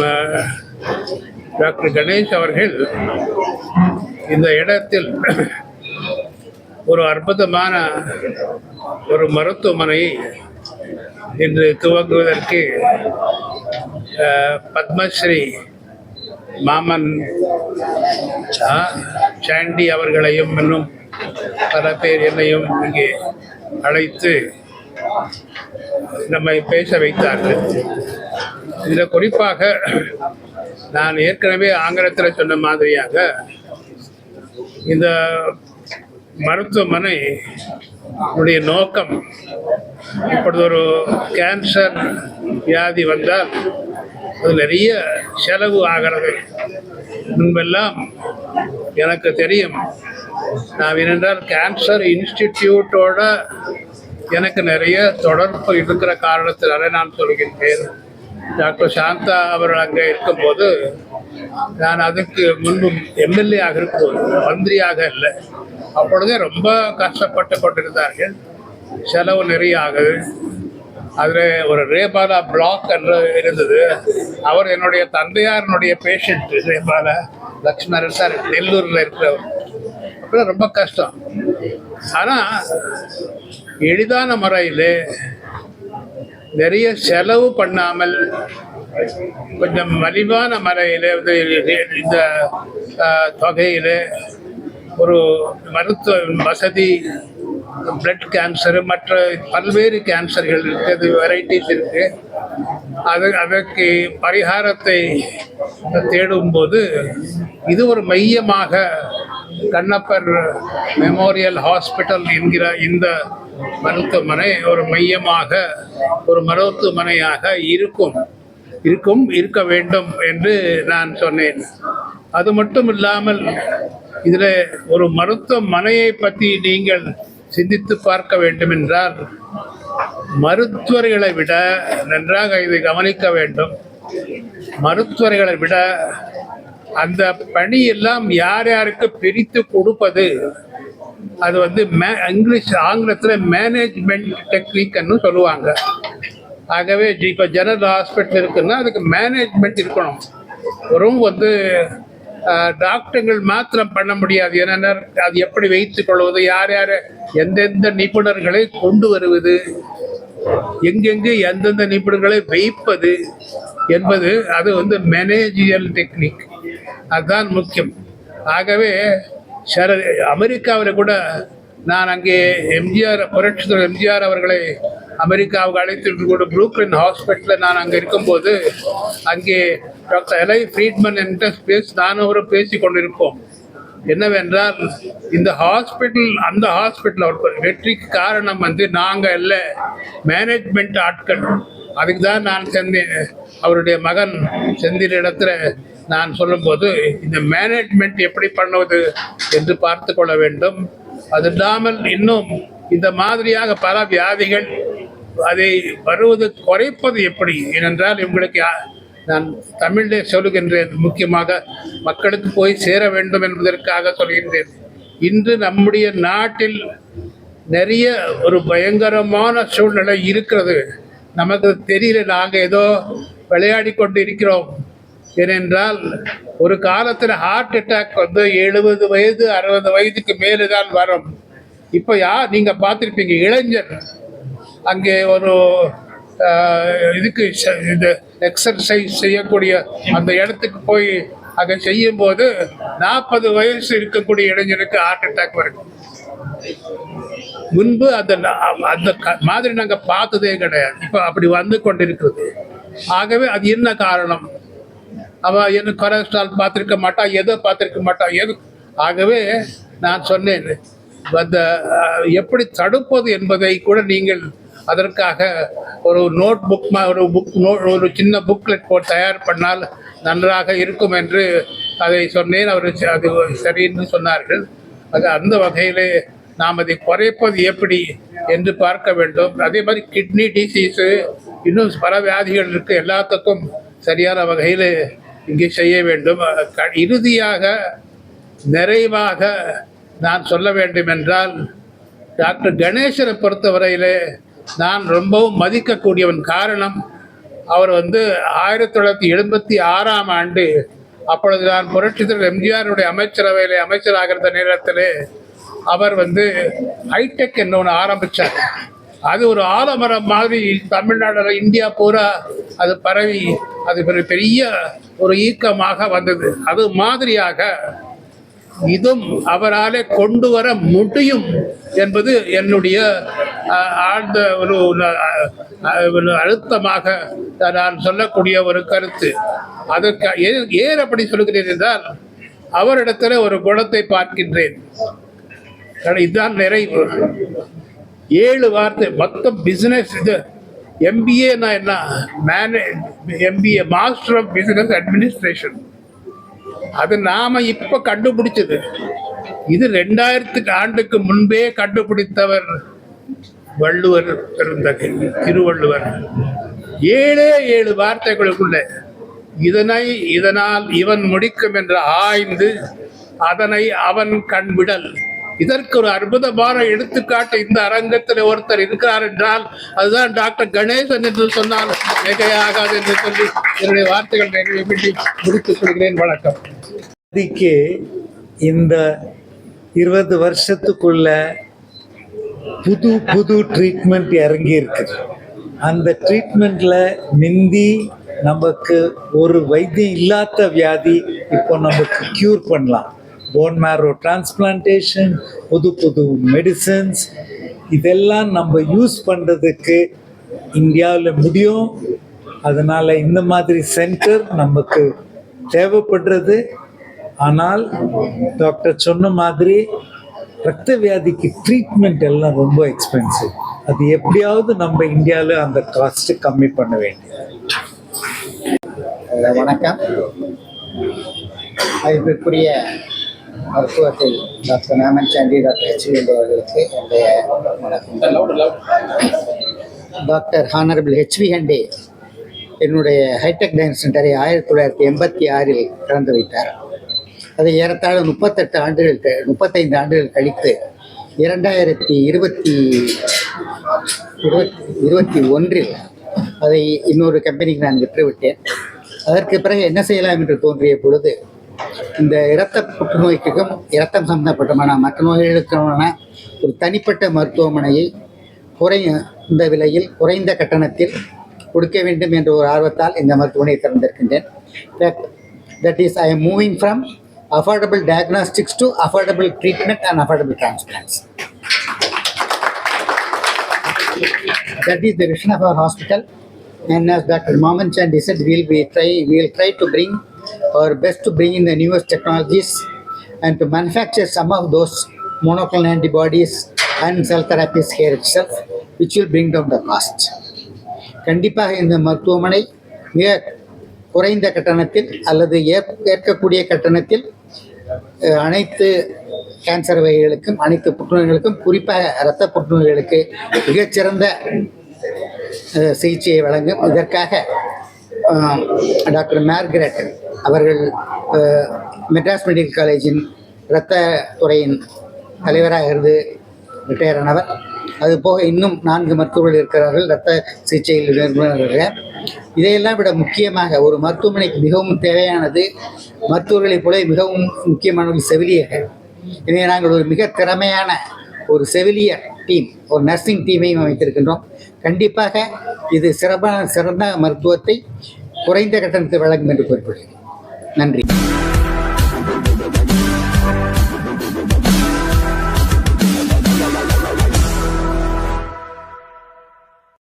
நம்ம டாக்டர் கணேஷ் அவர்கள் இந்த இடத்தில் ஒரு அற்புதமான ஒரு மருத்துவமனையை இன்று துவங்குவதற்கு பத்மஸ்ரீ மாமன் சாண்டி அவர்களையும் இன்னும் பல பேர் என்னையும் இங்கே அழைத்து நம்மை பேச வைத்தார்கள். இதில் குறிப்பாக நான் ஏற்கனவே ஆங்கிலத்தில் சொன்ன மாதிரியாக இந்த மருத்துவமனை உடைய நோக்கம் இப்பொழுது ஒரு கேன்சர் வியாதி வந்தால் அது நிறைய செலவு ஆகிறது. முன்பெல்லாம் எனக்கு தெரியும் நான் ஏனென்றால் கேன்சர் இன்ஸ்டிடியூட்டோட எனக்கு நிறைய தொடர்பு இருக்கிற காரணத்தினால நான் சொல்கின்றேன். டாக்டர் சாந்தா அவர்கள் அங்கே இருக்கும்போது நான் அதுக்கு முன்பு எம்எல்ஏ ஆக இருக்கும்போது மந்திரியாக இல்லை அப்பொழுதே ரொம்ப கஷ்டப்பட்டு கொண்டிருந்தார்கள். செலவு நிறைய ஆகுது அதில் ஒரு ரேபாலா பிளாக் என்று இருந்தது. அவர் என்னுடைய தந்தையாரனுடைய பேஷண்ட் ரேபாலா லக்ஷ்மணன் சார் நெல்லூரில் இருக்கிறவர். அப்புறம் ரொம்ப கஷ்டம். ஆனால் எளிதான முறையில் நிறைய செலவு பண்ணாமல் கொஞ்சம் மலிவான மலையில் இந்த தொகையில் ஒரு மருத்துவ வசதி பிளட் கேன்சர் மற்ற பல்வேறு கேன்சர்கள் இருக்குது வெரைட்டிஸ் இருக்குது அது அதற்கு பரிகாரத்தை தேடும்போது இது ஒரு மையமாக கண்ணப்பர் மெமோரியல் ஹாஸ்பிட்டல் என்கிற இந்த மருத்துவமனை ஒரு மையமாக ஒரு மருத்துவமனையாக இருக்கும். இருக்கும் இருக்க வேண்டும் என்று நான் சொன்னேன். அது மட்டும் இல்லாமல் இதில் ஒரு மருத்துவமனையை பற்றி நீங்கள் சிந்தித்து பார்க்க வேண்டும் என்றால் மருத்துவர்களை விட நன்றாக இதை கவனிக்க வேண்டும். மருத்துவர்களை விட அந்த பணியெல்லாம் யார் யாருக்கு பிரித்து கொடுப்பது அது வந்து மே இங்கிலீஷ் ஆங்கிலத்தில் மேனேஜ்மெண்ட் டெக்னிக்னு சொல்லுவாங்க. ஆகவே இப்போ ஜெனரல் ஹாஸ்பிட்டல் இருக்குன்னா அதுக்கு மேனேஜ்மெண்ட் இருக்கணும். வெறும் வந்து டாக்டர்கள் மாத்திரம் பண்ண முடியாது. ஏன்னா அது எப்படி வைத்துக் கொள்வது யார் யார் எந்தெந்த நிபுணர்களை கொண்டு வருவது எங்கெங்கு எந்தெந்த நிபுணர்களை வைப்பது என்பது அது வந்து மேனேஜியல் டெக்னிக் அதுதான் முக்கியம். ஆகவே சர அமெரிக்காவில் கூட நான் அங்கே எம்ஜிஆர் புரட்சித்தலைவர் எம்ஜிஆர் அவர்களை அமெரிக்காவுக்கு அழைத்து கூட ப்ரூக்லின் ஹாஸ்பிட்டலில் நான் அங்கே இருக்கும்போது அங்கே டாக்டர் எலை ஃப்ரீட்மன் என்ற பேசி நானும் அவரும் பேசி கொண்டிருப்போம். என்னவென்றால் இந்த ஹாஸ்பிட்டல் அந்த ஹாஸ்பிட்டல் அவர் வெற்றிக்கு காரணம் வந்து நாங்கள் இல்லை மேனேஜ்மெண்ட் ஆட்கள். அதுக்கு தான் நான் செந்தேன் அவருடைய மகன் செந்தில் இடத்துல நான் சொல்லும்போது இந்த மேனேஜ்மெண்ட் எப்படி பண்ணுவது என்று பார்த்து கொள்ள வேண்டும். அது இல்லாமல் இன்னும் இந்த மாதிரியாக பல வியாதிகள் அதை வருவது குறைப்பது எப்படி? ஏனென்றால் இவங்களுக்கு யா- நான் தமிழிலே சொல்லுகின்றேன் முக்கியமாக மக்களுக்கு போய் சேர வேண்டும் என்பதற்காக சொல்கின்றேன். இன்று நம்முடைய நாட்டில் நிறைய ஒரு பயங்கரமான சூழ்நிலை இருக்கிறது. நமக்கு தெரியல நாங்கள் ஏதோ விளையாடி கொண்டு இருக்கிறோம் ஏனென்றால் ஒரு காலத்தில் ஹார்ட் அட்டாக் வந்து எழுபது வயது அறுபது வயதுக்கு மேலே தான் வரும். இப்போ யார் நீங்கள் பார்த்துருப்பீங்க இளைஞர். அங்கே ஒரு இதுக்கு ச- இது எக்ஸசைஸ் செய்யக்கூடிய அந்த இடத்துக்கு போய் அதை செய்யும்போது நாற்பது வயசு இருக்கக்கூடிய இளைஞருக்கு ஹார்ட் அட்டாக் வருது. முன்பு அந்த அந்த க- மாதிரி நாங்கள் பார்த்ததே கிடையாது. இப்போ அப்படி வந்து கொண்டிருக்கிறது. ஆகவே அது என்ன காரணம்? அவள் என்ன கொலஸ்ட்ரால் பார்த்துருக்க மாட்டான் எதோ பார்த்துருக்க மாட்டான் எது? ஆகவே நான் சொன்னேன் அந்த எப்படி தடுப்பது என்பதை கூட நீங்கள் அதற்காக ஒரு நோட் புக் ஒரு புக் நோ ஒரு சின்ன புக்லெட் போட்டு தயார் பண்ணால் நன்றாக இருக்கும் என்று அதை சொன்னேன். அவர் அது சரின்னு சொன்னார்கள். அது அந்த வகையிலே நாம் அதை குறைப்பது எப்படி என்று பார்க்க வேண்டும். அதே மாதிரி கிட்னி டிசீஸு இன்னும் பல வியாதிகள் இருக்குது எல்லாத்துக்கும் சரியான வகையில் இங்கே செய்ய வேண்டும். க- இறுதியாக நிறைவாக நான் சொல்ல வேண்டும் என்றால் டாக்டர் கணேசனை பொறுத்தவரையிலே நான் ரொம்பவும் மதிக்கக்கூடியவன் காரணம் அவர் வந்து ஆயிரத்தி தொள்ளாயிரத்தி எழுபத்தி ஆறாம் ஆண்டு அப்பொழுது நான் புரட்சித்தர் எம்ஜிஆருடைய அமைச்சரவையில் அமைச்சராகிற நேரத்தில் அவர் வந்து ஹைடெக் என்ன ஒன்று ஆரம்பித்தார் அது ஒரு ஆலமரம் மாதிரி தமிழ்நாடு இந்தியா பூரா அது பரவி அது ஒரு பெரிய ஒரு ஈக்கமாக வந்தது. அது மாதிரியாக இதும் அவராலே கொண்டு வர முடியும் என்பது என்னுடைய ஆழ்ந்த ஒரு அழுத்தமாக நான் சொல்லக்கூடிய ஒரு கருத்து. அதற்கு ஏன் ஏன் அப்படி சொல்கிறேன் என்றால் அவரிடத்தில் ஒரு குணத்தை பார்க்கின்றேன். ஆனால் இதுதான் நிறைவு. ஏழு வார்த்தை மொத்தம் பிஸ்னஸ் இது. எம்பிஏனா என்ன? மேனே MBA master of business administration அது நாம் இப்போ கண்டுபிடிச்சது. இது ரெண்டாயிரத்துக்கு ஆண்டுக்கு முன்பே கண்டுபிடித்தவர் வள்ளுவர் இருந்த திருவள்ளுவர். ஏழே ஏழு வார்த்தைகளுக்குள்ள இதனை இதனால் இவன் முடிக்கும் என்று ஆய்ந்து அதனை அவன் கண்விடல் இதற்கு ஒரு அற்புதமான எடுத்துக்காட்டு இந்த அரங்கத்தில் ஒருத்தர் இருக்கிறார் என்றால் அதுதான் டாக்டர் கணேசன் என்று சொன்னால் மிகையாகாது என்று சொல்லி என்னுடைய வார்த்தைகள் நிறைவேற்றி முடித்துக் கொள்கிறேன். வணக்கம். வியாதிக்கு இந்த இருபது வருஷத்துக்குள்ள புது புது ட்ரீட்மெண்ட் இறங்கி இருக்குது அந்த ட்ரீட்மெண்ட்ல மிந்தி நமக்கு ஒரு வைத்தியம் இல்லாத வியாதி இப்போ நமக்கு க்யூர் பண்ணலாம். போன் மேரோ டிரான்ஸ்பிளான்டேஷன் புது புது மெடிசன்ஸ் இதெல்லாம் நம்ம யூஸ் பண்ணுறதுக்கு இந்தியாவில் முடியும். அதனால் இந்த மாதிரி சென்டர் நமக்கு தேவைப்படுறது. ஆனால் டாக்டர் சொன்ன மாதிரி ரத்த வியாதிக்கு ட்ரீட்மெண்ட் எல்லாம் ரொம்ப எக்ஸ்பென்சிவ் அது எப்படியாவது நம்ம இந்தியாவில் அந்த காஸ்ட்டு கம்மி பண்ண வேண்டியது. வணக்கம். மதிப்பிற்குரிய மருத்துவத்தில் doctor Naman Sandy doctor HV என்பவர்களுக்கு என்னுடைய வணக்கம். டாக்டர் ஹானரபிள் ஹெச்வி ஹண்டே என்னுடைய ஹைடெக் டைன் சென்டரை ஆயிரத்தி தொள்ளாயிரத்தி எண்பத்தி ஆறில் திறந்து வைத்தார். அதை ஏறத்தாழ முப்பத்தெட்டு ஆண்டுகள் முப்பத்தைந்து ஆண்டுகள் கழித்து இரண்டாயிரத்தி இருபத்தி இருபத்தி இருபத்தி ஒன்றில் அதை இன்னொரு கம்பெனிக்கு நான் விற்றுவிட்டேன். அதற்கு பிறகு என்ன செய்யலாம் என்று தோன்றிய பொழுது இந்த இரத்த புற்றுநோய்க்கும் இரத்தம் சம்பந்தப்பட்டமான மற்ற நோய்களுக்கான ஒரு தனிப்பட்ட மருத்துவமனையை குறைந்த விலையில் குறைந்த கட்டணத்தில் கொடுக்க வேண்டும் என்ற ஒரு ஆர்வத்தால் இந்த மருத்துவமனையை திறந்திருக்கின்றேன் that is I am moving from affordable diagnostics to affordable treatment and affordable transplants that is the vision of our hospital. And as Dr. Maman Chandi said, we'll be try we'll try to bring our best to bring in the newest technologies and to manufacture some of those monoclonal antibodies and cell therapies here itself, which will bring down the cost. கண்டிப்பாக இந்த மருத்துவமனை மிக குறைந்த கட்டணத்தில் அல்லது ஏற்கக்கூடிய கட்டணத்தில் அனைத்து cancer வகைகளுக்கும் அனைத்து புற்றுநோய்களுக்கும் குறிப்பாக இரத்த புற்றுநோய்களுக்கு மிகச்சிறந்த சிகிச்சையை வழங்கும். இதற்காக டாக்டர் மார்கரெட் அவர்கள் மெட்ராஸ் மெடிக்கல் காலேஜின் இரத்த துறையின் தலைவராக இருந்து ரிட்டையர் ஆனவர். அது போக இன்னும் நான்கு மருத்துவர்கள் இருக்கிறார்கள் இரத்த சிகிச்சையில் நிபுணர்கள் இதையெல்லாம் விட முக்கியமாக ஒரு மருத்துவமனைக்கு மிகவும் தேவையானது மருத்துவர்களைப் போல மிகவும் முக்கியமானவர்கள் செவிலியர்கள் எனவே நாங்கள் ஒரு மிக திறமையான ஒரு செவிலியர். டீம் ஒரு நர்சிங் டீமையும் அமைத்திருக்கின்றோம். கண்டிப்பாக இது சிறப்பான சிறந்த மருத்துவத்தை குறைந்த கட்டணத்தில் வழங்கும் என்று குறிப்பிடுகிறேன் நன்றி.